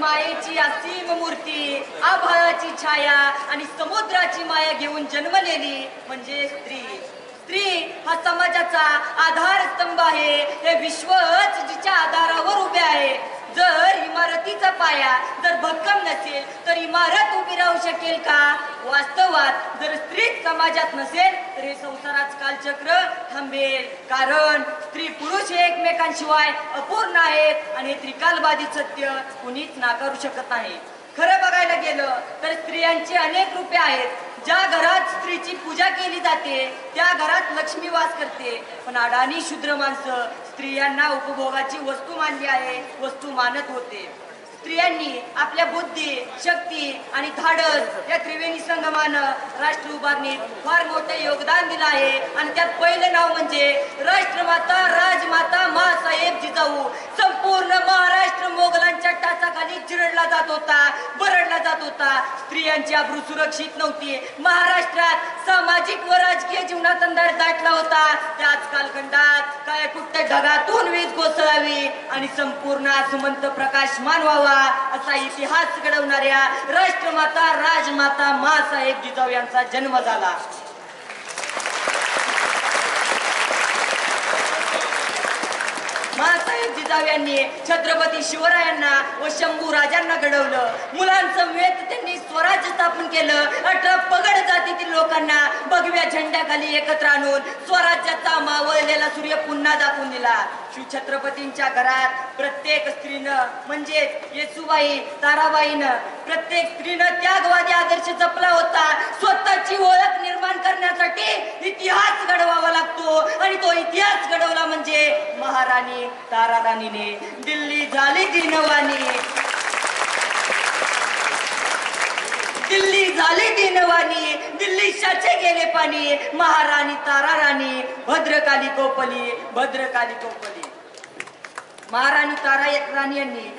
मायेची असीम मूर्ती आभाळाची छाया आणि समुद्राची माया घेऊन जन्मलेली म्हणजे स्त्री. स्त्री हा समाजाचा आधारस्तंभ आहे. हे विश्वच जिच्या आधारावर उभे आहे जर इमारतीचा पाया जर असेल तर इमारत उभी राहू शकेल का? वास्तवात जर स्त्रीच समाजात नसेल तर हे संसारात कालचक्र थांबेल. कारण स्त्री पुरुष हे एकमेकांशिवाय अपूर्ण आहेत आणि हे त्रिकालबाधित सत्य कुणीच नाकारू शकत नाही. खरं बघायला गेलं तर स्त्रियांची अनेक रूपे आहेत. ज्या घरात स्त्रीची पूजा केली जाते त्या घरात लक्ष्मी वास करते. पण अडाणी शूद्र माणसं स्त्रियांना उपभोगाची वस्तू मानली आहे वस्तू मानत होते. स्त्रियांनी आपल्या बुद्धी शक्ती आणि धाडस या त्रिवेणी संगमानं राष्ट्र उभारणीत फार मोठं योगदान दिलं आहे. आणि त्यात पहिलं नाव म्हणजे राष्ट्रमाता राजमाता मासाहेब जिजाऊ. संपूर्ण महाराष्ट्र मोगलांच्या टाचाखाली चिरडला जात होता बरडला जात होता. स्त्रियांची अब्रू सुरक्षित नव्हती. महाराष्ट्रात सामाजिक व राजकीय जीवनात अंधार दाटला होता. त्याच कालखंडात काय कुठं ढगातून वीज कोसळावी आणि संपूर्ण आसमंत प्रकाशमान व्हावा असा इतिहास घडवणाऱ्या राष्ट्रमाता राजमाता मासाहेब जिजाऊ यांचा जन्म झाला. मासाहेब जिजाऊ यांनी छत्रपती शिवरायांना व शंभू राजांना घडवलं. मुलांचं वेत त्यांनी स्वराज्य स्थापन केलं. अठरा पगड भगव्या झेंड्याखाली एकत्र आणून स्वराज्याचा मावळलेला सूर्य पुन्हा दाखवून दिला. श्री छत्रपतींच्या घरात प्रत्येक स्त्रीनं म्हणजे येसुबाई ताराबाईनं प्रत्येक स्त्रीनं त्यागवादी आदर्श जपला होता. स्वतःची ओळख निर्माण करण्यासाठी इतिहास घडवावा लागतो. आणि तो इतिहास घडवला म्हणजे महाराणी ताराराणीने. दिल्ली झाली दिनवाणी दिल्ली झाली दिल्ली शाचे गेले पाणी महाराणी ताराराणी भद्रकाली कोपली भद्रकाली कोपली. महाराणी तारा राणी यांनी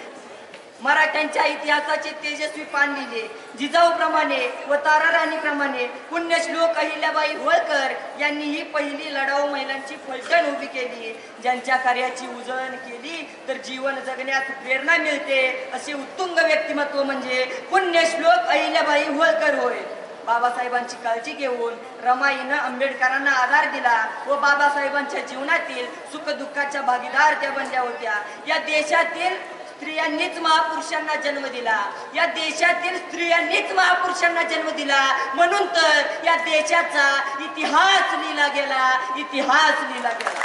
मराठ्यांच्या इतिहासाचे तेजस्वी पान लिहिले. जिजाऊ प्रमाणे व तारा राणी पुण्यश्लोक अहिल्याबाई होळकर यांनी ही पहिली लढाऊ महिलांची फलटण उभी केली. ज्यांच्या कार्याची उजळण केली तर जीवन जगण्यात प्रेरणा मिळते असे उत्तुंग व्यक्तिमत्व म्हणजे पुण्यश्लोक अहिल्याबाई होळकर होय. बाबासाहेबांची काळजी घेऊन रमाईनं आंबेडकरांना आधार दिला व बाबासाहेबांच्या जीवनातील सुख दुःखाच्या भागीदार त्या बनल्या होत्या. या देशातील स्त्रियांनीच महापुरुषांना जन्म दिला. या देशातील स्त्रियांनीच महापुरुषांना जन्म दिला. म्हणून तर या देशाचा इतिहास लिहिला गेला. इतिहास लिहिला गेला.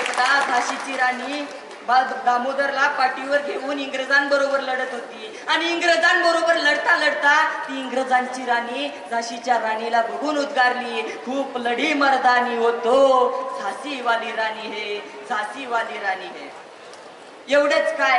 एकदा झाशीची राणी दामोदरला पाठीवर घेऊन इंग्रजांबरोबर लढत होती. आणि इंग्रजांबरोबर लढता लढता ती इंग्रजांची राणी झाशीच्या राणीला बघून उद्गारली. खूप लढी मर्दानी होतो. झासीवाली राणी हे झासीवाली राणी हे. एवढंच काय?